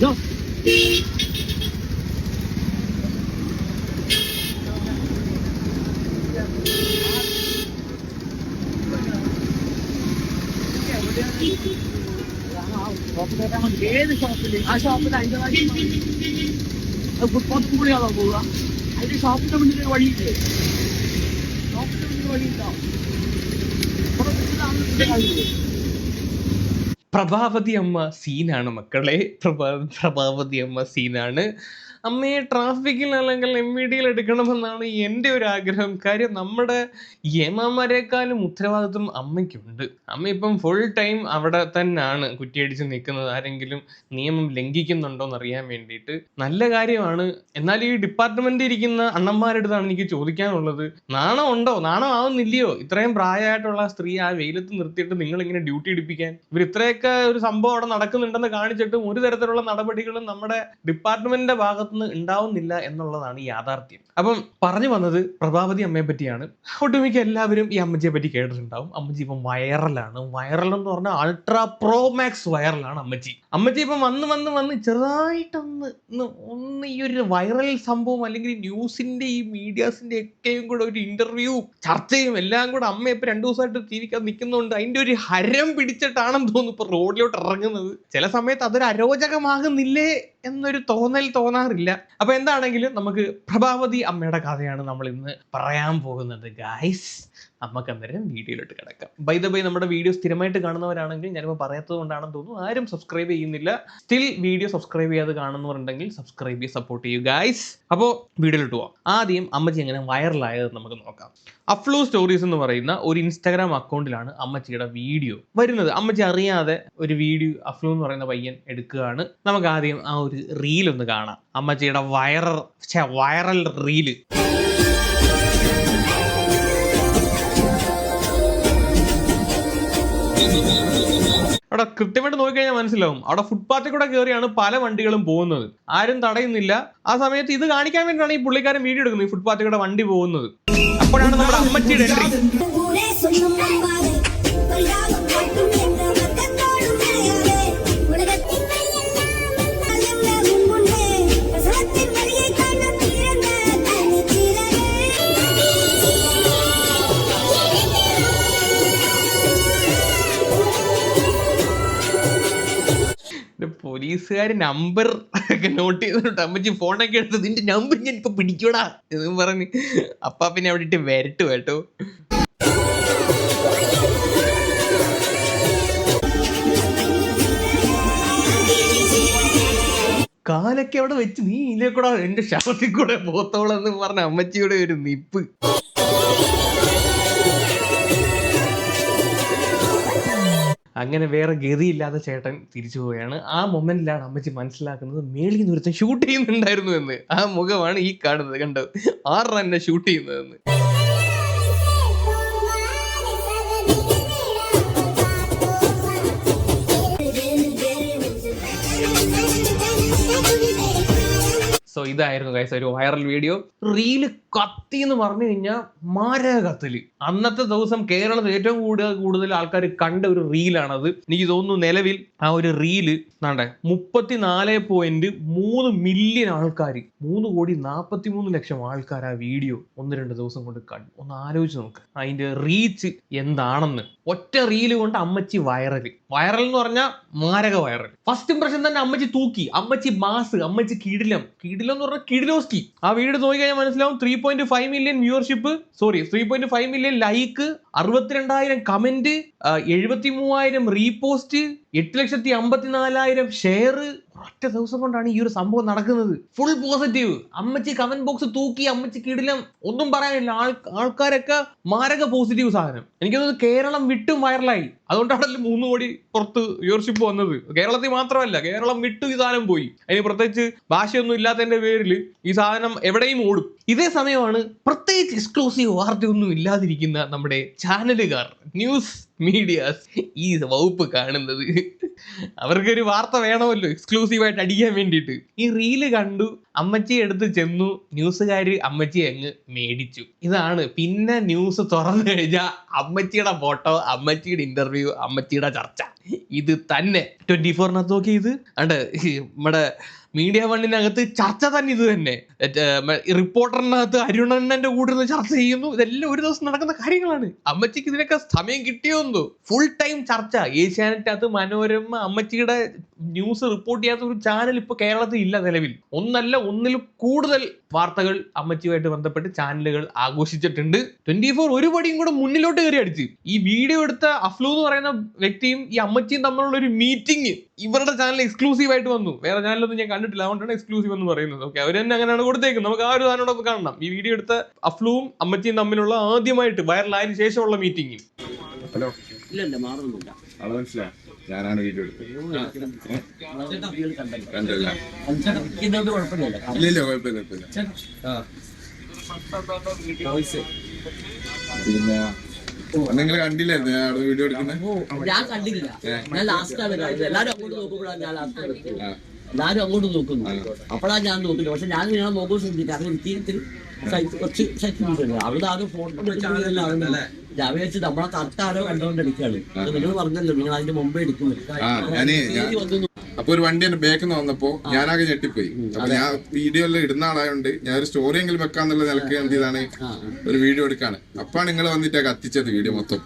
Go. ഏത് ഷോപ്പിൽ ആ ഷോപ്പിൽ അതിന്റെ ഫുട്പാത്ത് കൂടിയാണോ പോവുക അതിന്റെ ഷോപ്പിന്റെ മുന്നിൽ പ്രഭാവതി അമ്മ സീനാണ് മക്കളെ. പ്രഭാ പ്രഭാവതി അമ്മ സീനാണ്. അമ്മയെ ട്രാഫിക്കിൽ അല്ലെങ്കിൽ എം വി ഡിയിൽ എടുക്കണമെന്നാണ് എന്റെ ഒരു ആഗ്രഹം. കാര്യം നമ്മുടെ യമാമാരെക്കാളും ഉത്തരവാദിത്വം അമ്മയ്ക്കുണ്ട്. അമ്മ ഇപ്പം ഫുൾ ടൈം അവിടെ തന്നെയാണ് കുറ്റിയടിച്ച് നിൽക്കുന്നത്. ആരെങ്കിലും നിയമം ലംഘിക്കുന്നുണ്ടോ എന്ന് അറിയാൻ വേണ്ടിയിട്ട്. നല്ല കാര്യമാണ്. എന്നാൽ ഈ ഡിപ്പാർട്ട്മെന്റിൽ ഇരിക്കുന്ന അണ്ണന്മാരുടെ അടുത്താണ് എനിക്ക് ചോദിക്കാനുള്ളത്. നാണം ഉണ്ടോ? നാണം ആവുന്നില്ലയോ? ഇത്രയും പ്രായമായിട്ടുള്ള സ്ത്രീ ആ വെയിലത്ത് നിർത്തിയിട്ട് നിങ്ങൾ ഇങ്ങനെ ഡ്യൂട്ടി എടുപ്പിക്കാൻ. ഇവർ ഇത്രയൊക്കെ ഒരു സംഭവം അവിടെ നടക്കുന്നുണ്ടെന്ന് കാണിച്ചിട്ടും ഒരു തരത്തിലുള്ള നടപടികളും നമ്മുടെ ഡിപ്പാർട്ട്മെന്റിന്റെ ഭാഗത്തുനിന്ന് ഉണ്ടാവുന്നില്ല എന്നുള്ളതാണ് യാഥാർത്ഥ്യം. അപ്പം പറഞ്ഞു വന്നത് പ്രഭാവതി അമ്മയെ പറ്റിയാണ്. ഒട്ടുമിക്ക എല്ലാവരും ഈ അമ്മച്ചിയെ പറ്റി കേട്ടിട്ടുണ്ടാവും. അമ്മച്ചി ഇപ്പം വൈറലാണ്. വൈറൽ എന്ന് പറഞ്ഞാൽ അൾട്രാ പ്രോ മാക്സ് വൈറലാണ് അമ്മച്ചി. അമ്മച്ചി ഇപ്പം വന്ന് വന്ന് വന്ന് ചെറുതായിട്ടൊന്ന് ഒന്ന് ഈ ഒരു വൈറൽ സംഭവം അല്ലെങ്കിൽ ന്യൂസിന്റെ ഈ മീഡിയാസിന്റെ ഒക്കെയും കൂടെ ഒരു ഇന്റർവ്യൂ ചർച്ചയും എല്ലാം കൂടെ അമ്മ ഇപ്പൊ രണ്ടു ദിവസമായിട്ട് ടി വിക്കകത്ത് നിൽക്കുന്നുണ്ട്. അതിന്റെ ഒരു ഹരം പിടിച്ചിട്ടാണെന്ന് തോന്നുന്നു ഇപ്പൊ റോഡിലോട്ട് ഇറങ്ങുന്നത്. ചില സമയത്ത് അതൊരു അരോചകമാകുന്നില്ലേ എന്നൊരു തോന്നൽ തോന്നാറില്ല. അപ്പൊ എന്താണെങ്കിലും നമുക്ക് പ്രഭാവതി അമ്മയുടെ കഥയാണ് നമ്മൾ ഇന്ന് പറയാൻ പോകുന്നത് ഗായ്സ് നമുക്ക് അന്നേരം വീഡിയോയിലോട്ട് കിടക്കാം. ബൈ ദ ബൈ നമ്മുടെ വീഡിയോ സ്ഥിരമായിട്ട് കാണുന്നവരാണെങ്കിൽ ഞാനിപ്പോൾ പറയാത്തത് കൊണ്ടാണെന്ന് തോന്നുന്നു. ആരും സബ്സ്ക്രൈബ് ചെയ്യുന്നില്ല. സ്റ്റിൽ വീഡിയോ സബ്സ്ക്രൈബ് ചെയ്യാതെ കാണുന്നവരുണ്ടെങ്കിൽ സബ്സ്ക്രൈബ് ചെയ്ത് സപ്പോർട്ട് ചെയ്യൂ ഗായ്സ് അപ്പോൾ വീഡിയോയിലോട്ട് പോവാം. ആദ്യം അമ്മച്ചി എങ്ങനെ വൈറലായത് നമുക്ക് നോക്കാം. അഫ്ലൂ സ്റ്റോറീസ് എന്ന് പറയുന്ന ഒരു ഇൻസ്റ്റാഗ്രാം അക്കൗണ്ടിലാണ് അമ്മച്ചിയുടെ വീഡിയോ വരുന്നത്. അമ്മച്ചി അറിയാതെ ഒരു വീഡിയോ അഫ്ലു എന്ന് പറയുന്ന പയ്യൻ എടുക്കുകയാണ്. നമുക്ക് ആദ്യം ആ ഒരു റീൽ ഒന്ന് കാണാം. അമ്മച്ചിയുടെ വൈറൽ വൈറൽ റീൽ അവിടെ കൃത്യമായിട്ട് നോക്കിക്കഴിഞ്ഞാൽ മനസ്സിലാവും. അവിടെ ഫുട്പാത്തിൽ കൂടെ കയറിയാണ് പല വണ്ടികളും പോകുന്നത്. ആരും തടയുന്നില്ല. ആ സമയത്ത് ഇത് കാണിക്കാൻ വേണ്ടിയാണ് ഈ പുള്ളിക്കാരൻ വീഡിയോ എടുക്കുന്നത് ഈ ഫുട്പാത്തിൽ കൂടെ വണ്ടി പോകുന്നത്. അപ്പോഴാണ് നമ്മുടെ അമ്മച്ചിയുടെ എൻട്രി പോലീസുകാർ നമ്പർ ഒക്കെ നോട്ട് ചെയ്തിട്ട് അമ്മച്ചി ഫോണൊക്കെ എടുത്ത് നിന്റെ നമ്പർ ഞാൻ ഇപ്പൊ പിടിക്കൂടാ എന്ന് പറഞ്ഞ്. അപ്പാ പിന്നെ അവിടെ ഇട്ട് വരട്ടു കേട്ടോ. കാലൊക്കെ അവിടെ വെച്ച് നീ ഇതിലെ എന്റെ ശവത്തിൽ കൂടെ പോത്തോളെന്ന് പറഞ്ഞ അമ്മച്ചിയുടെ ഒരു നിപ്പ്. അങ്ങനെ വേറെ ഗതിയില്ലാതെ ചേട്ടൻ തിരിച്ചു പോവുകയാണ്. ആ മൊമെന്റിലാണ് അമ്മച്ചി മനസ്സിലാക്കുന്നത് മേളിൽ നിന്ന് ഷൂട്ട് ചെയ്യുന്നുണ്ടായിരുന്നു എന്ന്. ആ മുഖമാണ് ഈ കാണുന്നത്. കണ്ടത് ആറ് തന്നെ ഷൂട്ട് ചെയ്യുന്നതെന്ന് സോ ഇതായിരുന്നു ഗൈസ് ഒരു വൈറൽ വീഡിയോ റീൽ കത്തി എന്ന് പറഞ്ഞു കഴിഞ്ഞാൽ മാരക കത്തൽ. അന്നത്തെ ദിവസം കേരളത്തിൽ ഏറ്റവും കൂടുതൽ കൂടുതൽ ആൾക്കാർ കണ്ട ഒരു റീലാണത് എനിക്ക് തോന്നുന്നു നിലവിൽ ആ ഒരു റീൽ നാണ്ടേ മുപ്പത്തിനാല് പോയിന്റ് മൂന്ന് മില്യൺ ആൾക്കാർ മൂന്ന് കോടി നാൽപ്പത്തി മൂന്ന് ലക്ഷം ആൾക്കാർ ആ വീഡിയോ ഒന്ന് രണ്ട് ദിവസം കൊണ്ട് കണ്ടു. ഒന്ന് ആലോചിച്ച് നോക്ക്. അതിന്റെ റീച്ച് എന്താണെന്ന്. ഒറ്റ റീൽ കൊണ്ട് അമ്മച്ചി വൈറൽ വൈറൽ എന്ന് പറഞ്ഞാൽ മാരക വൈറൽ ഫസ്റ്റ് ഇംപ്രഷൻ തന്നെ അമ്മച്ചി തൂക്കി. അമ്മച്ചി മാസ് അമ്മച്ചി കിടിലം. കിടിലം എന്ന് പറഞ്ഞാൽ കിടിലോസ്കി. ആ വീഡിയോ നോക്കി കഴിഞ്ഞാൽ മനസ്സിലാവും three point five million viewership sorry three point five million like അറുപത്തിരണ്ടായിരം comment എഴുപത്തി മൂവായിരം റീപോസ്റ്റ് എട്ട് ലക്ഷത്തി അമ്പത്തിനാലായിരം ഷെയർ ഒറ്റ ദിവസം കൊണ്ടാണ് ഈ ഒരു സംഭവം നടക്കുന്നത്. ഫുൾ പോസിറ്റീവ് അമ്മച്ചി കമന്റ് ബോക്സ് തൂക്കി അമ്മച്ചി കിടിലം ഒന്നും പറയാനില്ല. ആൾ ആൾക്കാരൊക്കെ മാരക പോസിറ്റീവ് സാധനം. എനിക്ക് തോന്നുന്നു കേരളം വിട്ടും വൈറലായി അതുകൊണ്ടാണല്ലോ മൂന്ന് കോടി പുറത്ത് വ്യൂവർഷിപ്പ് വന്നത്. കേരളത്തിൽ മാത്രമല്ല കേരളം വിട്ടു ഈ സാധനം പോയി. അതിന് പ്രത്യേകിച്ച് ഭാഷയൊന്നും ഇല്ലാത്തതിന്റെ പേരിൽ ഈ സാധനം എവിടെയും ഓടും. ഇതേ സമയമാണ് പ്രത്യേകിച്ച് എക്സ്ക്ലൂസീവ് വാർത്തയൊന്നും ഇല്ലാതിരിക്കുന്ന നമ്മുടെ ചാനലുകാർ ന്യൂസ് മീഡിയാസ് ഈ വകുപ്പ് കാണുന്നത്. അവർക്കൊരു വാർത്ത വേണമല്ലോ എക്സ്ക്ലൂസീവായിട്ട് അടിക്കാൻ വേണ്ടിയിട്ട്. ഈ റീൽ കണ്ടു അമ്മച്ചി എടുത്ത് ചെന്നു ന്യൂസുകാർ അമ്മച്ചി അങ്ങ് മേടിച്ചു. ഇതാണ് പിന്നെ ന്യൂസ് തുറന്നു കഴിഞ്ഞാൽ അമ്മച്ചിയുടെ ഫോട്ടോ അമ്മച്ചിയുടെ ഇന്റർവ്യൂ അമ്മച്ചിയുടെ ചർച്ച. ഇത് തന്നെ. ട്വന്റി ഫോറിനകത്ത് നോക്കി ഇത്. അണ്ട് നമ്മുടെ മീഡിയ വണ്ണിനകത്ത് ചർച്ച തന്നെ ഇത് തന്നെ. റിപ്പോർട്ടറിനകത്ത് അരുണണ്ണന്റെ കൂടെ ഇരുന്ന് ചർച്ച ചെയ്യുന്നു. ഇതെല്ലാം ഒരു ദിവസം നടക്കുന്ന കാര്യങ്ങളാണ്. അമ്മച്ചിക്ക് ഇതിനൊക്കെ സമയം കിട്ടിയോന്നു ഫുൾ ടൈം ചർച്ച. ഏഷ്യാനെറ്റകത്ത് മനോരമ അമ്മച്ചിയുടെ ന്യൂസ് റിപ്പോർട്ട് ചെയ്യാത്ത ഒരു ചാനൽ ഇപ്പൊ കേരളത്തിൽ ഇല്ല നിലവിൽ. ഒന്നല്ല ഒന്നിൽ കൂടുതൽ വാർത്തകൾ അമ്മച്ചിയുമായിട്ട് ബന്ധപ്പെട്ട് ചാനലുകൾ ആഘോഷിച്ചിട്ടുണ്ട്. ട്വന്റി ഫോർ ഒരു പടിയും കൂടെ മുന്നിലോട്ട് കയറി അടിച്ച്. ഈ വീഡിയോ എടുത്ത അഫ്ലു എന്ന് പറയുന്ന വ്യക്തിയും ഈ അമ്മച്ചിയും തമ്മിലുള്ള ഒരു മീറ്റിംഗ് ഇവരുടെ ചാനൽ എക്സ്ക്ലൂസീവ് ആയിട്ട് വന്നു. വേറെ ചാനലൊന്നും ഞാൻ കണ്ടിട്ടില്ല. അതുകൊണ്ടാണ് എക്സ്ക്ലൂസീവ് എന്ന് പറയുന്നത്. ഓക്കെ അവർ തന്നെ അങ്ങനെയാണ് കൊടുത്തേക്കുന്നത്. നമുക്ക് ആ ഒരു സാധനം കാണണം. ഈ വീഡിയോ എടുത്ത അഫ്ലുവും അമ്മച്ചിയും തമ്മിലുള്ള ആദ്യമായിട്ട് വൈറലായതിനു ശേഷമുള്ള മീറ്റിംഗ് ഹലോ. ഇല്ലല്ല മാറുന്നില്ല. ഞാനാണ് വീഡിയോ എടുത്തത് കണ്ടല്ല. ഇല്ല കുഴപ്പമില്ല പിന്നെ നിങ്ങൾ കണ്ടില്ലായിരുന്നു ഞാൻ അവിടെ വീഡിയോ എടുക്കുന്നത് ഞാൻ കണ്ടില്ല ഞാൻ ലാസ്റ്റ് ആണ് എല്ലാരും അങ്ങോട്ട് നോക്കുമ്പോഴാണ് ഞാൻ ലാസ്റ്റ്. എല്ലാരും അങ്ങോട്ട് നോക്കുന്നു. അപ്പോഴാണ് ഞാൻ നോക്കുന്നത് പക്ഷെ ഞാൻ ഞാൻ നോക്കുമ്പോൾ ശ്രദ്ധിക്കാം. എനിക്ക് കുറച്ച് സെറ്റ് ഉണ്ട്. അവിടെ ആരും ഫോട്ടോ എടുക്കുന്നതല്ല ഞാൻ വിചാരിച്ചു നമ്മളെ കറക്റ്റ് ആരോ നിങ്ങൾ പറഞ്ഞല്ലോ നിങ്ങൾ അതിന്റെ മുമ്പേ എടുക്കും. അപ്പൊ ഒരു വണ്ടി എന്റെ ബാക്കിൽ നിന്ന് വന്നപ്പോ ഞാനാകെ ഞെട്ടിപ്പോയി. അപ്പൊ ഞാൻ വീഡിയോ എല്ലാം ഇടുന്ന ആളായോണ്ട് ഞാൻ ഒരു സ്റ്റോറി എങ്കിലും വെക്കാന്നുള്ള നിലയ്ക്ക് എന്ത് ചെയ്താണ് ഒരു വീഡിയോ എടുക്കാണ്. അപ്പാണ് നിങ്ങൾ വന്നിട്ട് കത്തിച്ചത് വീഡിയോ മൊത്തം.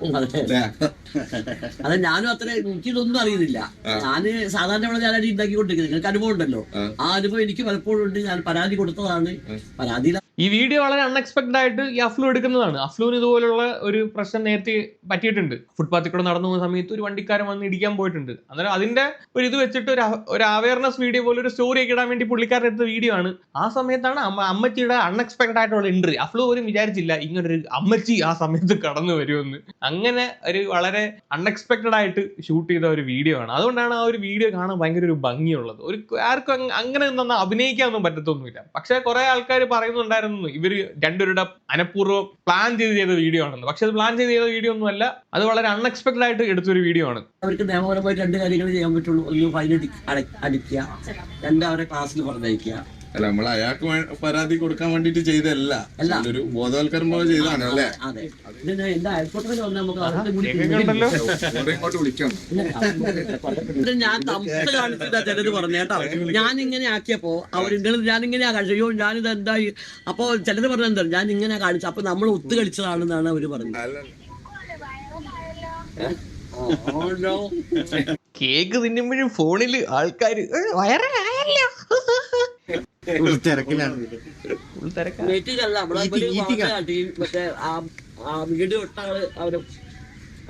അതെ. ഞാനും അത്ര എനിക്കിതൊന്നും അറിയുന്നില്ല. ഞാൻ സാധാരണ ഇവിടെ ഞാൻ ഉണ്ടാക്കി ഉണ്ടാക്കിക്കൊണ്ടിരിക്കുന്നത്. നിങ്ങൾക്ക് അനുഭവം ഉണ്ടല്ലോ. ആ. ആ അനുഭവം എനിക്ക് പലപ്പോഴും ഉണ്ട്. ഞാൻ പരാതി കൊടുത്തതാണ്. പരാതിയിൽ ഈ വീഡിയോ വളരെ അൺഎക്സ്പെക്ടഡ് ആയിട്ട് ഈ അഫ്ലു എടുക്കുന്നതാണ്. അഫ്ലുവിന് ഇതുപോലുള്ള ഒരു പ്രശ്നം നേരത്തെ പറ്റിയിട്ടുണ്ട്. ഫുട്പാത്തിൽ കൂടെ നടന്നു പോകുന്ന സമയത്ത് ഒരു വണ്ടിക്കാരൻ വന്ന് ഇടിക്കാൻ പോയിട്ടുണ്ട്. അന്നേരം അതിന്റെ ഒരു ഇത് വെച്ചിട്ട് ഒരു ഒരു അവയർനെസ് വീഡിയോ പോലെ ഒരു സ്റ്റോറി ഒക്കെ ഇടാൻ വേണ്ടി പുള്ളിക്കാരൻ എടുത്ത വീഡിയോ ആണ്. ആ സമയത്താണ് അമ്മ അമ്മച്ചിയുടെ അൺഎക്സ്പെക്ടഡ് ആയിട്ടുള്ള എൻട്രി അഫ്ലു പോലും വിചാരിച്ചില്ല ഇങ്ങനൊരു അമ്മച്ചി ആ സമയത്ത് കടന്നു വരുമെന്ന്. അങ്ങനെ ഒരു വളരെ അൺഎക്സ്പെക്ടഡ് ആയിട്ട് ഷൂട്ട് ചെയ്ത ഒരു വീഡിയോ ആണ്. അതുകൊണ്ടാണ് ആ ഒരു വീഡിയോ കാണാൻ ഭയങ്കര ഒരു ഭംഗിയുള്ളത്. ഒരു ആർക്കും അങ്ങ് അങ്ങനെ നന്നാ അഭിനയിക്കാനൊന്നും പറ്റത്തൊന്നുമില്ല. പക്ഷെ കുറെ ആൾക്കാർ പറയുന്നുണ്ടായിരുന്നു ഇവർ രണ്ടുപേരുടെ അനപൂർവം പ്ലാൻ ചെയ്ത് ചെയ്ത വീഡിയോ ആണെന്ന് പക്ഷെ അത് പ്ലാൻ ചെയ്ത് ചെയ്ത വീഡിയോ ഒന്നും അല്ല അത് വളരെ അൺഎക്സ്പെക്ടഡ് ആയിട്ട് എടുത്തൊരു വീഡിയോ ആണ്. അവർക്ക് നിയമപരമായി രണ്ട് കാര്യങ്ങൾ ചെയ്യാൻ പറ്റുള്ളൂ. ഒന്ന് ഫൈൻ അടിക്കുക രണ്ട് അവരെ ക്ലാസ്സിൽ പറഞ്ഞയക്കുക. അല്ല നമ്മൾ അയാൾക്ക് പരാതി കൊടുക്കാൻ വേണ്ടിട്ട് ചെയ്തല്ല. ഒരു ബോധവൽക്കരണം പോലെ ചെയ്തതാണ് അല്ലേ? ഞാൻ തമ്പ് കാണിച്ചിട്ടാ ചിലത് പറഞ്ഞു കേട്ടോ. ഞാൻ ഇങ്ങനെ ആക്കിയപ്പോ അവരിങ്ങനെ ഞാൻ ഇങ്ങനെ കഴിയോ ഞാനിത് എന്തായി? അപ്പൊ ചിലത് പറഞ്ഞു എന്താ? ഞാൻ ഇങ്ങനെ കാണിച്ചു അപ്പൊ നമ്മൾ ഒത്തു കളിച്ചതാണെന്നാണ് അവർ പറഞ്ഞത്. Oh. കേക്ക് തിന്നുമ്പോഴും ഫോണിൽ ആൾക്കാര് വയറലായല്ലോ Full തിരക്കിലാണ്.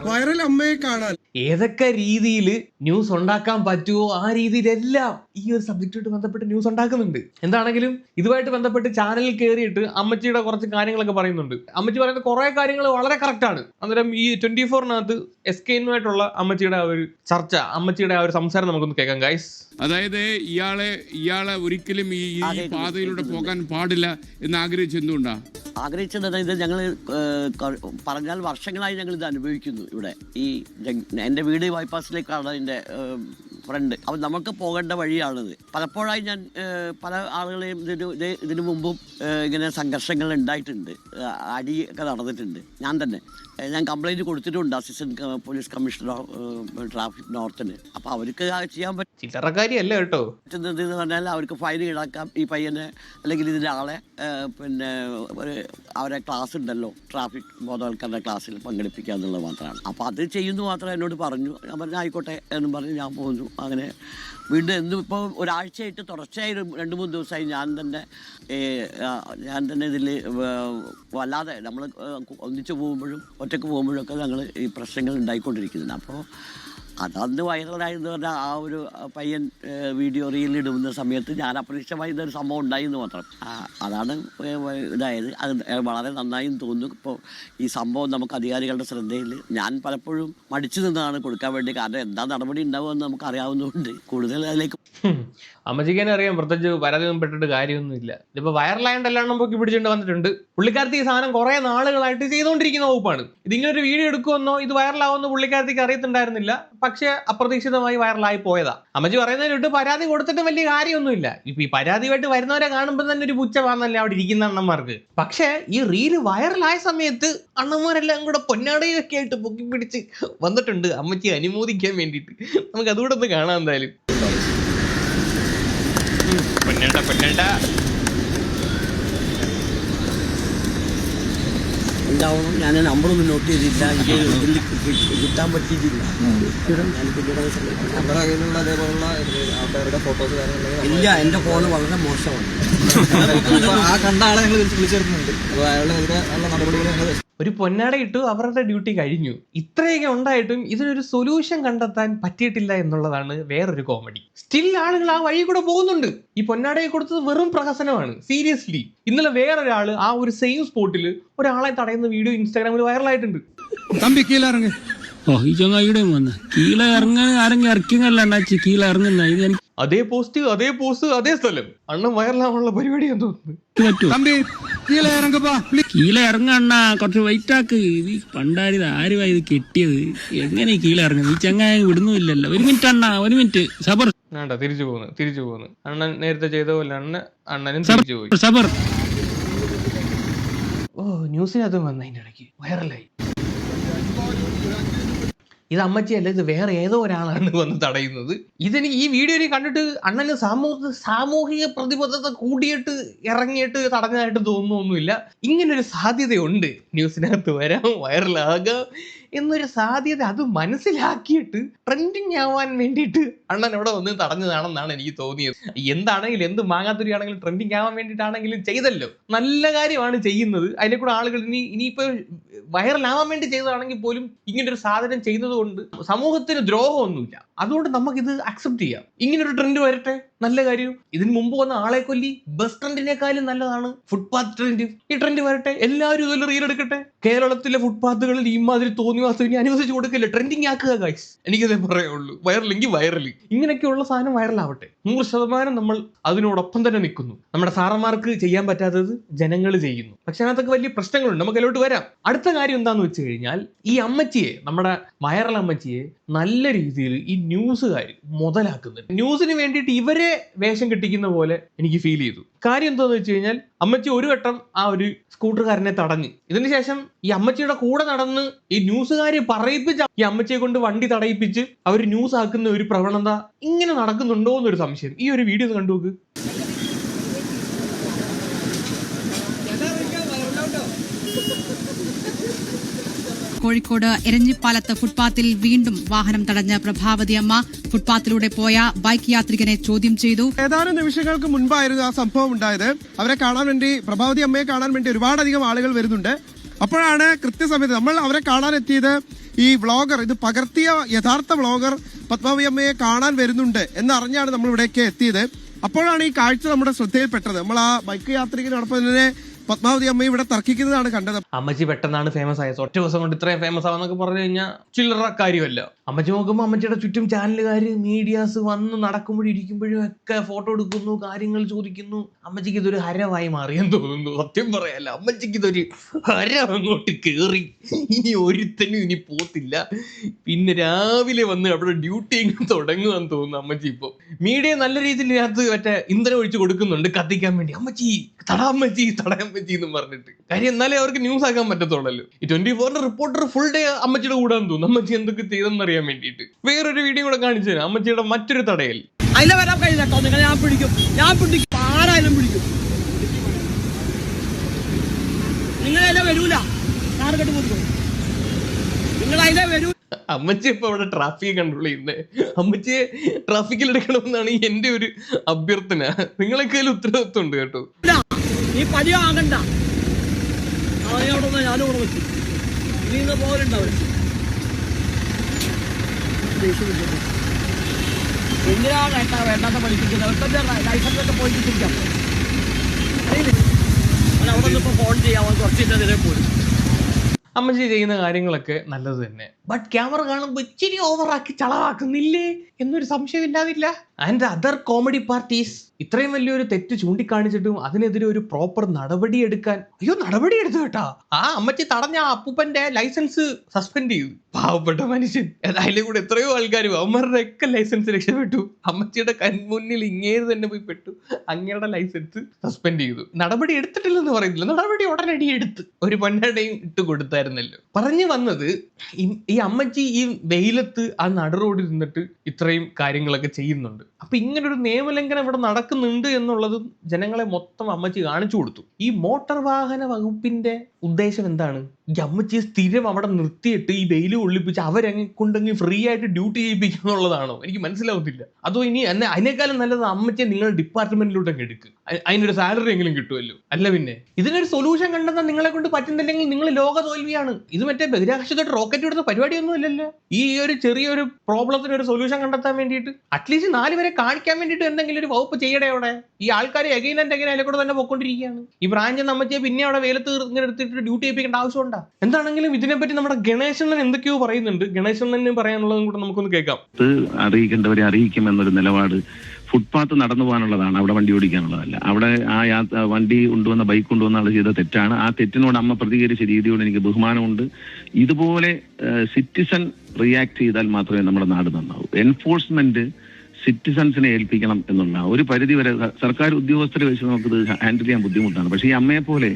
വൈറൽ അമ്മയെ കാണാൻ. ഏതൊക്കെ രീതിയിൽ ന്യൂസ് ഉണ്ടാക്കാൻ പറ്റുമോ ആ രീതിയിലെല്ലാം ഈ ഒരു സബ്ജക്റ്റുമായിട്ട് ബന്ധപ്പെട്ട് ന്യൂസ് ഉണ്ടാക്കുന്നുണ്ട്. എന്താണെങ്കിലും ഇതുമായിട്ട് ബന്ധപ്പെട്ട് ചാനലിൽ കയറിയിട്ട് അമ്മച്ചിയുടെ കുറച്ച് കാര്യങ്ങളൊക്കെ പറയുന്നുണ്ട്. അമ്മച്ചി പറയുന്ന കുറേ കാര്യങ്ങൾ വളരെ കറക്റ്റ് ആണ്. അന്നേരം ഈ ട്വന്റി ഫോറിനകത്ത് എസ് കെനുമായിട്ടുള്ള അമ്മച്ചിയുടെ ആ ഒരു ചർച്ച അമ്മച്ചിയുടെ ആ ഒരു സംസാരം നമുക്കൊന്ന് കേൾക്കാം ഗൈസ് അതായത് ഇയാളെ ഇയാളെ ഒരിക്കലും ഈ ഈ പാതയിലൂടെ പോകാൻ പാടില്ല എന്ന് ആഗ്രഹിച്ചു എന്തുകൊണ്ടാ? ആഗ്രഹിച്ചത് ഇത് ഞങ്ങൾ പറഞ്ഞാൽ വർഷങ്ങളായി ഞങ്ങൾ ഇത് അനുഭവിക്കുന്നു ഇവിടെ ഈ എന്റെ വീട് ബൈപ്പാസിലേക്കാണ് എന്റെ ഫ്രണ്ട് അപ്പം നമുക്ക് പോകേണ്ട വഴിയാണിത്. പലപ്പോഴായി ഞാൻ പല ആളുകളെയും ഇതിന് ഇത് ഇതിനു മുമ്പും ഇങ്ങനെ സംഘർഷങ്ങൾ ഉണ്ടായിട്ടുണ്ട്. അടിയൊക്കെ നടന്നിട്ടുണ്ട്. ഞാൻ തന്നെ. ഞാൻ കംപ്ലൈന്റ് കൊടുത്തിട്ടുണ്ട് അസിസ്റ്റന്റ് പോലീസ് കമ്മീഷണർ ട്രാഫിക് നോർത്തിന് അപ്പോൾ അവർക്ക് ചെയ്യാൻ പറ്റും ചില്ലറക്കാരിയല്ല കേട്ടോ. പറ്റുന്നത് എന്ന് പറഞ്ഞാൽ അവർക്ക് ഫൈൻ ഈടാക്കാം. ഈ പയ്യനെ അല്ലെങ്കിൽ ഇതിന്റെ ആളെ പിന്നെ ഒരു അവരെ ക്ലാസ് ഉണ്ടല്ലോ. ട്രാഫിക് ബോധവൽക്കരണ ക്ലാസ്സിൽ പങ്കെടുപ്പിക്കുക എന്നുള്ളത് മാത്രമാണ്. അപ്പോൾ അത് ചെയ്യുന്നു മാത്രം എന്നോട് പറഞ്ഞു. ഞാൻ പറഞ്ഞു ആയിക്കോട്ടെ എന്നും പറഞ്ഞ് ഞാൻ പോന്നു. അങ്ങനെ വീണ്ടും എന്തും ഇപ്പോൾ ഒരാഴ്ചയായിട്ട് തുടർച്ചയായി രണ്ട് മൂന്ന് ദിവസമായി ഞാൻ തന്നെ ഞാൻ തന്നെ ഇതിൽ വല്ലാതെ നമ്മൾ ഒന്നിച്ച് പോകുമ്പോഴും ഒറ്റയ്ക്ക് പോകുമ്പോഴൊക്കെ ഞങ്ങൾ ഈ പ്രശ്നങ്ങൾ ഉണ്ടായിക്കൊണ്ടിരിക്കുന്നുണ്ട്. അപ്പോൾ അതന്ന് വൈറലായെന്ന് പറഞ്ഞാൽ ആ ഒരു പയ്യൻ വീഡിയോ വീഡിയോ റീലിടുന്ന സമയത്ത് ഞാൻ അപ്രതീക്ഷമായി ഇതൊരു സംഭവം ഉണ്ടായി എന്ന് മാത്രം അതാണ് ഇതായത്. അത് വളരെ നന്നായും തോന്നുന്നു. ഇപ്പോൾ ഈ സംഭവം നമുക്ക് അധികാരികളുടെ ശ്രദ്ധയിൽ ഞാൻ പലപ്പോഴും മടിച്ചു നിന്നാണ് കൊടുക്കാൻ വേണ്ടി. കാരണം എന്താ നടപടി ഉണ്ടാവുമെന്ന് നമുക്ക് അറിയാവുന്നതുകൊണ്ട് കൂടുതൽ അതിലേക്ക് ഹും. അറിയാം പ്രത്യേകിച്ച് പരാതി പെട്ടിട്ട് കാര്യമൊന്നുമില്ല ഇതിപ്പോ വൈറലായണ്ട് എല്ലാം പൊക്കി പിടിച്ചുകൊണ്ട് വന്നിട്ടുണ്ട്. പുള്ളിക്കാരത്തി ഈ സാധനം കുറെ നാളുകളായിട്ട് ചെയ്തുകൊണ്ടിരിക്കുന്ന വകുപ്പാണ്. ഇതിങ്ങനെ ഒരു വീഡിയോ എടുക്കുമെന്നോ ഇത് വൈറലാവുമെന്നോ പുള്ളിക്കാരത്തിക്ക് അറിയത്തുണ്ടായിരുന്നില്ല. പക്ഷെ അപ്രതീക്ഷിതമായി വൈറലായി പോയതാ. അമ്മച്ചി പറയുന്നതിലിട്ട് പരാതി കൊടുത്തിട്ട് വലിയ കാര്യമൊന്നുമില്ല. ഇപ്പൊ ഈ പരാതിയായിട്ട് വരുന്നവരെ കാണുമ്പോൾ തന്നെ ഒരു പുച്ഛമാണെന്നല്ലേ അവിടെ ഇരിക്കുന്ന അണ്ണന്മാർക്ക്. പക്ഷെ ഈ റീൽ വൈറലായ സമയത്ത് അണ്ണന്മാരെല്ലാം കൂടെ പൊന്നാടയൊക്കെ ആയിട്ട് പൊക്കി പിടിച്ച് വന്നിട്ടുണ്ട്. അമ്മച്ചി അനുമോദിക്കാൻ വേണ്ടിട്ട് നമുക്ക് അതുകൂടെ ഒന്ന് കാണാം എന്തായാലും. എന്താവണം? ഞാൻ നമ്പറൊന്നും നോട്ട് ചെയ്തില്ല. എനിക്ക് കിട്ടാൻ പറ്റിയിട്ടില്ല. ഞാൻ പിന്നീട്. നമ്മുടെ കയ്യിലുള്ള അതേപോലുള്ള ആൾക്കാരുടെ ഫോട്ടോസ് കാര്യങ്ങളൊക്കെ ഇല്ല എന്റെ ഫോൺ വളരെ മോശമാണ്. ആ കണ്ട ആളെ ഞങ്ങൾ വിളിച്ചെടുക്കുന്നുണ്ട് അപ്പോൾ അയാളുടെ നല്ല ഉള്ള നടപടികൾ ഞങ്ങൾ ഒരു പൊന്നാട ഇട്ടു അവരുടെ ഡ്യൂട്ടി കഴിഞ്ഞു. ഇത്രയൊക്കെ ഉണ്ടായിട്ടും ഇതിനൊരു സൊല്യൂഷൻ കണ്ടെത്താൻ പറ്റിയിട്ടില്ല എന്നുള്ളതാണ് വേറൊരു കോമഡി സ്റ്റിൽ ആളുകൾ ആ വഴി കൂടെ പോകുന്നുണ്ട്. ഈ പൊന്നാടയെ കൊടുത്തത് വെറും പ്രഹസനമാണ്. സീരിയസ്ലി ഇന്നലെ വേറൊരാൾ ആ ഒരു സെയിം സ്പോട്ടിൽ ഒരാളെ തടയുന്ന വീഡിയോ ഇൻസ്റ്റാഗ്രാമിൽ വൈറലായിട്ടുണ്ട്. തമ്പി കീഴിലിറങ്ങ്. ഓ ഈ ചങ്ങായിയുടെ വന്ന്. കീഴെ ഇറങ്ങാൻ ആരെങ്കിലും ഇറക്കിങ്ങല്ല അണ്ണാച്ചി കീഴെ ഇറങ്ങുന്ന ഇത് എനിക്ക് അതേ പോസ്റ്റ് അതേ പോസ്റ്റ് അതേ സ്ഥലം. അണ്ണൻ വൈറലാവാനുള്ള പരിപാടിയാന്ന് തോന്നുന്നു പറ്റുമോ തമ്പി കീഴെ ഇറങ്ങപ്പാ കീഴെ ഇറങ്ങണ്ണ കുറച്ച് വെയിറ്റ് ആക്ക്. ഇത് പണ്ടാരിത് ആരുവാ ഇത് കെട്ടിയത്? എങ്ങനെ ഈ കീഴെ ഇറങ്ങുന്നത്? ഈ ചങ്ങായ വിടുന്നുമില്ലല്ലോ ഒരു മിനിറ്റ് അണ്ണ ഒരു മിനിറ്റ് സബർ. വേണ്ട തിരിച്ചു പോകുന്നു തിരിച്ചു പോകുന്നു അണ്ണൻ നേരത്തെ ചെയ്ത പോലെ അണ്ണൻ അണ്ണനും തിരിച്ചു പോയി. സബർ. ന്യൂസിനകത്തും വന്ന അതിന്റെ ഇടയ്ക്ക് വൈറലായി. ഇത് അമ്മച്ചിയല്ല ഇത് വേറെ ഏതോ ഒരാളാണ് വന്ന് തടയുന്നത്. ഇതെനിക്ക് ഈ വീഡിയോ കണ്ടിട്ട് അണ്ണന് സാമൂഹ സാമൂഹിക പ്രതിബദ്ധത കൂടിയിട്ട് ഇറങ്ങിയിട്ട് തടഞ്ഞതായിട്ട് തോന്നുന്നൊന്നുമില്ല. ഇങ്ങനൊരു സാധ്യതയുണ്ട്. ന്യൂസിനകത്ത് വരാം വൈറലാകാം എന്നൊരു സാധ്യത അത് മനസ്സിലാക്കിയിട്ട് ട്രെൻഡിങ് ആവാൻ വേണ്ടിയിട്ട് അണ്ണൻ അവിടെ വന്ന് തടഞ്ഞതാണെന്നാണ് എനിക്ക് തോന്നിയത്. എന്താണെങ്കിലും എന്ത് മാങ്ങാത്തുരിയാണെങ്കിലും ട്രെൻഡിങ് ആവാൻ വേണ്ടിയിട്ടാണെങ്കിലും ചെയ്തല്ലോ. നല്ല കാര്യമാണ് ചെയ്യുന്നത്. അതിലെ കൂടെ ആളുകൾ ഇനി ഇനിയിപ്പോ വൈറലാവാൻ വേണ്ടി ചെയ്തതാണെങ്കിൽ പോലും ഇങ്ങനെ ഒരു സാധനം ചെയ്യുന്നത് കൊണ്ട് സമൂഹത്തിന് ദ്രോഹമൊന്നുമില്ല. അതുകൊണ്ട് നമുക്കിത് അക്സെപ്റ്റ് ചെയ്യാം. ഇങ്ങനൊരു ട്രെൻഡ് വരട്ടെ. നല്ല കാര്യം. ഇതിന് മുമ്പ് വന്ന ആളെ കൊല്ലി ബസ് ട്രെൻഡിനേക്കാളും നല്ലതാണ്. ഫുട്പാത്ത് ട്രെൻഡ് ഈ ട്രെൻഡ് വരട്ടെ. എല്ലാവരും ഇതിൽ റീൽ എടുക്കട്ടെ. കേരളത്തിലെ ഫുട്പാത്തുകളിൽ ഈ മാതിരി തോന്നിവാസം ഇനി അനുവദിച്ചു കൊടുക്കില്ല. ട്രെൻഡിങ് ആക്കുക ഗൈസ് എനിക്കതേ പറയുള്ളൂ. വൈറലെങ്കിൽ വൈറൽ ഇങ്ങനെയൊക്കെയുള്ള സാധനം വൈറലാവട്ടെ നൂറ് ശതമാനം നമ്മൾ അതിനോടൊപ്പം തന്നെ നിൽക്കുന്നു. നമ്മുടെ സാറന്മാർക്ക് ചെയ്യാൻ പറ്റാത്തത് ജനങ്ങൾ ചെയ്യുന്നു. പക്ഷെ അതിനകത്തൊക്കെ വലിയ പ്രശ്നങ്ങളുണ്ട്. നമുക്ക് അതിലോട്ട് വരാം. അടുത്ത കാര്യം എന്താന്ന് വെച്ച് കഴിഞ്ഞാൽ ഈ അമ്മച്ചിയെ നമ്മുടെ വൈറൽ അമ്മച്ചിയെ നല്ല രീതിയിൽ ഈ ന്യൂസുകാർ മുതലാക്കുന്നുണ്ട്. ന്യൂസിന് വേണ്ടിയിട്ട് ഇവരെ വേഷം കെട്ടിക്കുന്ന പോലെ എനിക്ക് ഫീൽ ചെയ്തു. കാര്യം എന്താന്ന് വെച്ച് കഴിഞ്ഞാൽ അമ്മച്ചി ഒരു വട്ടം ആ ഒരു സ്കൂട്ടർകാരനെ തടഞ്ഞു. ഇതിന് ശേഷം ഈ അമ്മച്ചിയുടെ കൂടെ നടന്ന് ഈ ന്യൂസുകാരെ പറയിപ്പിച്ച് ഈ അമ്മച്ചിയെ കൊണ്ട് വണ്ടി തടയിപ്പിച്ച് അവർ ന്യൂസ് ആക്കുന്ന ഒരു പ്രവണത ഇങ്ങനെ നടക്കുന്നുണ്ടോ എന്നൊരു സംശയം. ഈ ഒരു വീഡിയോ കണ്ടു നോക്ക് കോഴിക്കോട് എരഞ്ഞിപ്പാലത്ത് ഫുട്പാത്തിൽ വീണ്ടും വാഹനം തടഞ്ഞ പ്രഭാവതി അമ്മ ഫുട്പാത്തിലൂടെ പോയ ബൈക്ക് യാത്രികനെ ചോദ്യം ചെയ്തു. ഏതാനും നിമിഷങ്ങൾക്ക് മുൻപായിരുന്നു ആ സംഭവം ഉണ്ടായത്. അവരെ കാണാൻ വേണ്ടി പ്രഭാവതി അമ്മയെ കാണാൻ വേണ്ടി ഒരുപാടധികം ആളുകൾ വരുന്നുണ്ട്. അപ്പോഴാണ് കൃത്യസമയത്ത് നമ്മൾ അവരെ കാണാൻ എത്തിയത് ഈ വ്ളോഗർ ഇത് പകർത്തിയ യഥാർത്ഥ വ്ളോഗർ പത്മാവി അമ്മയെ കാണാൻ വരുന്നുണ്ട് എന്നറിഞ്ഞാണ് നമ്മൾ ഇവിടേക്ക് എത്തിയത്. അപ്പോഴാണ് ഈ കാഴ്ച നമ്മുടെ ശ്രദ്ധയിൽപ്പെട്ടത്. നമ്മൾ ആ ബൈക്ക് യാത്രികനോടൊപ്പം തന്നെ പത്മാവതി അമ്മ ഇവിടെ തർക്കിക്കുന്നതാണ് കണ്ടത്. അമ്മച്ചി പെട്ടെന്നാണ് ഫേമസ് ആയത്. ഒറ്റ ദിവസം കൊണ്ട് ഇത്രയും ഫേമസ് ആവാന്നൊക്കെ പറഞ്ഞു കഴിഞ്ഞാൽ ചില്ലറ കാര്യമല്ല. അമ്മച്ചി നോക്കുമ്പോൾ അമ്മച്ചിയുടെ ചുറ്റും ചാനലുകാർ മീഡിയാസ് വന്ന് നടക്കുമ്പോഴും ഇരിക്കുമ്പോഴും ഒക്കെ ഫോട്ടോ എടുക്കുന്നു കാര്യങ്ങൾ ചോദിക്കുന്നു. അമ്മച്ചിക്ക് ഇതൊരു ഹരമായി മാറിയെന്ന് തോന്നുന്നു. സത്യം പറയല്ല അമ്മച്ചിക്ക് ഇതൊരു ഹരം അങ്ങോട്ട് കേറി. ഇനി ഒരുത്തനും ഇനി പോത്തില്ല. പിന്നെ രാവിലെ വന്ന് അവിടെ ഡ്യൂട്ടി തുടങ്ങുകയെന്ന് തോന്നുന്നു അമ്മച്ചി ഇപ്പോൾ മീഡിയ നല്ല രീതിയിൽ ഇതിനകത്ത് മറ്റേ ഇന്ധനം ഒഴിച്ച് കൊടുക്കുന്നുണ്ട് കത്തിക്കാൻ വേണ്ടി. അമ്മച്ചി തടാമ്മച്ചി തടയമ്മച്ചി എന്നും പറഞ്ഞിട്ട്. കാര്യം എന്നാലേ അവർക്ക് ന്യൂസ് ആക്കാൻ പറ്റത്തുള്ളല്ലോ. ഈ ട്വന്റി ഫോറിന്റെ റിപ്പോർട്ടർ ഫുൾ ഡേ അമ്മച്ചിയുടെ കൂടെ തോന്നുന്നു. അമ്മച്ചി എന്തൊക്കെ ചെയ്തെന്ന് അറിയാൻ വേണ്ടിയിട്ട്. വേറൊരു വീഡിയോ കൂടെ കാണിച്ചു തരാം. അമ്മച്ചിയുടെ മറ്റൊരു തടയൽ. അതിലെ വരാൻ കഴിയില്ല കേട്ടോ. നിങ്ങൾ ഞാൻ പിടിക്കും. ഞാൻ പിടിക്കും. ആരായാലും പിടിക്കും. വരൂല. വരൂ അമ്മച്ചി ഇപ്പൊ അവിടെ ട്രാഫിക് കൺട്രോൾ ചെയ്യുന്നത് അമ്മച്ചിയെ ട്രാഫിക്കിൽ എടുക്കണമെന്നാണ് എന്റെ ഒരു അഭ്യർത്ഥന. നിങ്ങളെ അതിൽ ഉത്തരവാദിത്വം ഉണ്ട് കേട്ടോ. നീ അവിടെ ഒന്ന് ഞാനും കൂടെ വെച്ചു ഇനി ഇന്ന് പോലുണ്ടാവും എന്തിനാണ് ഏട്ടാ വേണ്ടാത്ത പഠിപ്പിക്കുന്നത്? അവരുടെ ലൈസൻസൊക്കെ പോയിട്ട് തിരിക്കാം അവിടെ നിന്ന് ഇപ്പോൾ ഫോൺ ചെയ്യാം. അവൻ കുറച്ച് ഇതിനെ പോലും അമ്മച്ചി ചെയ്യുന്ന കാര്യങ്ങളൊക്കെ നല്ലത് തന്നെ. ബട്ട് ക്യാമറ കാണുമ്പോൾ ഇച്ചിരി ഓവറാക്കി ചളവാക്കുന്നില്ലേ? എന്നൊരു സംശയമില്ലാതില്ല ആൻഡ് അതർ കോമഡി പാർട്ടീസ് ഇത്രയും വലിയൊരു തെറ്റ് ചൂണ്ടിക്കാണിച്ചിട്ടും അതിനെതിരെ ഒരു പ്രോപ്പർ നടപടി എടുക്കാൻ അയ്യോ നടപടി എടുത്തു കേട്ടാ. ആ അമ്മച്ചി തടഞ്ഞ അപ്പൂപ്പന്റെ ലൈസൻസ് സസ്പെൻഡ് ചെയ്തു പാവപ്പെട്ട മനുഷ്യൻ. അതിലെ കൂടെ എത്രയോ ആൾക്കാർ അവന്മാരുടെ ഒക്കെ ലൈസൻസ് രക്ഷപ്പെട്ടു. അമ്മച്ചിയുടെ കൺമുന്നിൽ ഇങ്ങേര് തന്നെ പോയി പെട്ടു. അങ്ങയുടെ ലൈസൻസ് സസ്പെൻഡ് ചെയ്തു. നടപടി എടുത്തിട്ടില്ലെന്ന് പറയുന്നില്ല. നടപടി ഉടനടി എടുത്ത് ഒരു പൊന്നടയും ഇട്ട് കൊടുത്തായിരുന്നല്ലോ പറഞ്ഞു വന്നത് ഈ- അമ്മച്ചി ഈ വെയിലത്ത് ആ നട റോഡിൽ നിന്നിട്ട് ഇത്രയും കാര്യങ്ങളൊക്കെ ചെയ്യുന്നുണ്ട്. അപ്പൊ ഇങ്ങനൊരു നിയമലംഘനം ഇവിടെ നടക്കുന്നുണ്ട് എന്നുള്ളത് ജനങ്ങളെ മൊത്തം അമ്മച്ചി കാണിച്ചു കൊടുത്തു. ഈ മോട്ടോർ വാഹന വകുപ്പിന്റെ ഉദ്ദേശം എന്താണ്? ഈ അമ്മച്ചിയെ സ്ഥിരം അവിടെ നിർത്തിയിട്ട് ഈ വെയിൽ ഒളിപ്പിച്ച് അവരങ്ങ് കൊണ്ടെങ്കിൽ ഫ്രീ ആയിട്ട് ഡ്യൂട്ടി ചെയ്യിപ്പിക്കുക എന്നുള്ളതാണോ? എനിക്ക് മനസ്സിലാവുന്നില്ല അതോ ഇനി എന്നെ അതിനേക്കാളും നല്ലത് അമ്മച്ചിയെ നിങ്ങളുടെ ഡിപ്പാർട്ട്മെന്റിലോട്ട് അങ്ങ് എടുക്കുക അതിനൊരു സാലറി എങ്കിലും കിട്ടുമല്ലോ. അല്ല പിന്നെ ഇതിനൊരു സൊല്യൂഷൻ കണ്ടെത്താൻ നിങ്ങളെ കൊണ്ട് പറ്റുന്നില്ലെങ്കിൽ നിങ്ങൾ ലോക തോൽവിയാണ്. ഇത് മറ്റേ ബഹിരാകാശത്തോട്ട് റോക്കറ്റ് വിടുന്ന പരിപാടിയൊന്നും ഇല്ലല്ലോ ഈ ഒരു ചെറിയൊരു പ്രോബ്ലത്തിന് ഒരു സൊല്യൂഷൻ കണ്ടെത്താൻ വേണ്ടിയിട്ട്. അറ്റ്ലീസ്റ്റ് നാല് വരെ കാണിക്കാൻ വേണ്ടിയിട്ട് എന്തെങ്കിലും ഒരു വകുപ്പ് ചെയ്യടേ അവിടെ? ഈ ആൾക്കാർ എഗൈൻ ആൻഡ് എഗൈൻ അതിലെ കൂടെ തന്നെ പോയിക്കൊണ്ടിരിക്കുകയാണ്. ഈ ബ്രാഞ്ച് നമ്മച്ചേ പിന്നെ അവിടെ വെയിലത്ത് ഇങ്ങനെ എടുത്തിട്ട് ഡ്യൂട്ടി ചെയ്യിപ്പിക്കേണ്ട ആവശ്യമുണ്ടോ? എന്താണെങ്കിലും ഇതിനെപ്പറ്റി നമ്മുടെ ഗണേശണ്ണൻ എന്തൊക്കെയോ പറയുന്നുണ്ട്. ഗണേശണ്ണന് പറയാനുള്ളതും കൂടെ നമുക്കൊന്ന് കേൾക്കാം. അറിയിക്കേണ്ടവരെ അറിയിക്കും എന്നൊരു നിലപാട് ഫുട്പാത്ത് നടന്നു പോകാനുള്ളതാണ്. അവിടെ വണ്ടി ഓടിക്കാനുള്ളതല്ല. അവിടെ ആ യാത്ര വണ്ടി കൊണ്ടുവന്ന ബൈക്ക് കൊണ്ടുവന്ന ആൾ ചെയ്ത തെറ്റാണ്. ആ തെറ്റിനോട് അമ്മ പ്രതികരിച്ച രീതിയോട് എനിക്ക് ബഹുമാനമുണ്ട്. ഇതുപോലെ സിറ്റിസൺ റിയാക്ട് ചെയ്താൽ മാത്രമേ നമ്മുടെ നാട് നന്നാവൂ. എൻഫോഴ്സ്മെന്റ് സിറ്റിസൺസിനെ ഏൽപ്പിക്കണം എന്നുള്ള ഒരു പരിധി വരെ സർക്കാർ ഉദ്യോഗസ്ഥരെ വെച്ച് നമുക്കിത് ഹാൻഡിൽ ചെയ്യാൻ ബുദ്ധിമുട്ടാണ്. പക്ഷേ ഈ അമ്മയെ പോലെ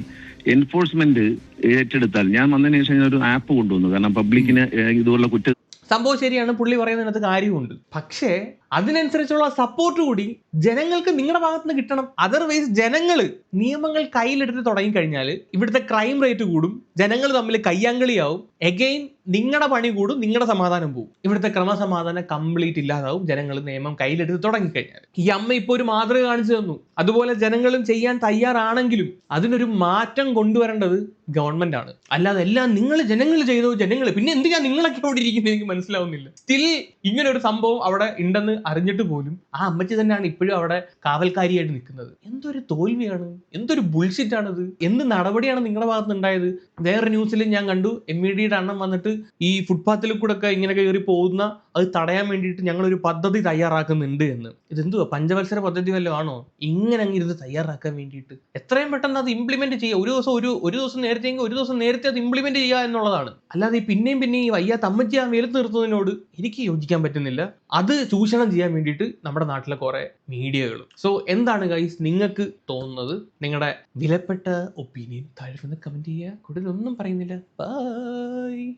എൻഫോഴ്സ്മെന്റ് ഏറ്റെടുത്താൽ ഞാൻ വന്നതിന് ശേഷം ഒരു ആപ്പ് കൊണ്ടുവന്നു. കാരണം പബ്ലിക്കിന് ഇതുപോലുള്ള കുറ്റ സംഭവം ശരിയാണ്. പുള്ളി പറയുന്നതിനകത്ത് കാര്യമുണ്ട്. പക്ഷേ അതിനനുസരിച്ചുള്ള സപ്പോർട്ട് കൂടി ജനങ്ങൾക്ക് നിങ്ങളുടെ ഭാഗത്ത് നിന്ന് കിട്ടണം. അതർവൈസ് ജനങ്ങൾ നിയമങ്ങൾ കയ്യിലെടുത്ത് തുടങ്ങി കഴിഞ്ഞാൽ ഇവിടുത്തെ ക്രൈം റേറ്റ് കൂടും. ജനങ്ങൾ തമ്മിൽ കയ്യാങ്കളിയാവും. എഗെയിൻ നിങ്ങളുടെ പണി കൂടും നിങ്ങളുടെ സമാധാനം പോകും ഇവിടുത്തെ ക്രമസമാധാനം കംപ്ലീറ്റ് ഇല്ലാതാവും. ജനങ്ങൾ നിയമം കയ്യിലെടുത്ത് തുടങ്ങിക്കഴിഞ്ഞാൽ ഈ അമ്മ ഇപ്പോൾ ഒരു മാതൃക കാണിച്ചു തന്നു. അതുപോലെ ജനങ്ങളും ചെയ്യാൻ തയ്യാറാണെങ്കിലും അതിനൊരു മാറ്റം കൊണ്ടുവരേണ്ടത് ഗവൺമെന്റ് ആണ്. അല്ലാതെ എല്ലാം നിങ്ങൾ ജനങ്ങൾ ചെയ്തോ ജനങ്ങൾ പിന്നെ എന്തിനാ നിങ്ങളൊക്കെ അവിടെ ഇരിക്കുന്നത് എനിക്ക് മനസ്സിലാവുന്നില്ല. സ്റ്റിൽ ഇങ്ങനെ ഒരു സംഭവം അവിടെ ഉണ്ടെന്ന് അറിഞ്ഞിട്ട് പോലും ആ അമ്മച്ചി തന്നെയാണ് ഇപ്പോഴും അവിടെ കാവൽക്കാരിയായിട്ട് നിൽക്കുന്നത്. എന്തൊരു തോൽവിയാണ്. എന്തൊരു ബുൾഷിറ്റ് ആണിത്. എന്ത് നടപടിയാണ് നിങ്ങളുടെ ഭാഗത്ത് ഉണ്ടായത് വേറെ ന്യൂസിൽ ഞാൻ കണ്ടു. എം ഇ ഡിയുടെ അണ്ണം വന്നിട്ട് ഈ ഫുട്പാത്തിൽ കൂടെ ഒക്കെ ഇങ്ങനെ കയറി പോകുന്ന അത് തടയാൻ വേണ്ടിയിട്ട് ഞങ്ങൾ ഒരു പദ്ധതി തയ്യാറാക്കുന്നുണ്ട് എന്ന്. ഇതെന്തുവാ? പഞ്ചവത്സര പദ്ധതി വല്ലതും ആണോ? ഇങ്ങനെ അങ്ങ് ഇരുന്ന് തയ്യാറാക്കാൻ വേണ്ടിയിട്ട്. എത്രയും പെട്ടെന്ന് അത് ഇംപ്ലിമെന്റ് ചെയ്യുക. ഒരു ദിവസം ഒരു ഒരു ദിവസം നേരത്തെയെങ്കിൽ ഒരു ദിവസം നേരത്തെ അത് ഇംപ്ലിമെന്റ് ചെയ്യുക എന്നുള്ളതാണ്. അല്ലാതെ പിന്നെയും പിന്നെയും ഈ വയ്യാത്ത അമ്മച്ചി ആ വെയിലത്ത് നിർത്തുന്നതിനോട് എനിക്ക് യോജിക്കാൻ പറ്റുന്നില്ല. അത് ചൂഷണം ചെയ്യാൻ വേണ്ടിയിട്ട് നമ്മുടെ നാട്ടിലെ കുറെ മീഡിയകൾ സോ എന്താണ് ഗൈസ് നിങ്ങൾക്ക് തോന്നുന്നത്? നിങ്ങളുടെ വിലപ്പെട്ട ഒപ്പീനിയൻ താഴെ കമന്റ് ചെയ്യുക. കൂടുതലൊന്നും പറയുന്നില്ല. ബൈ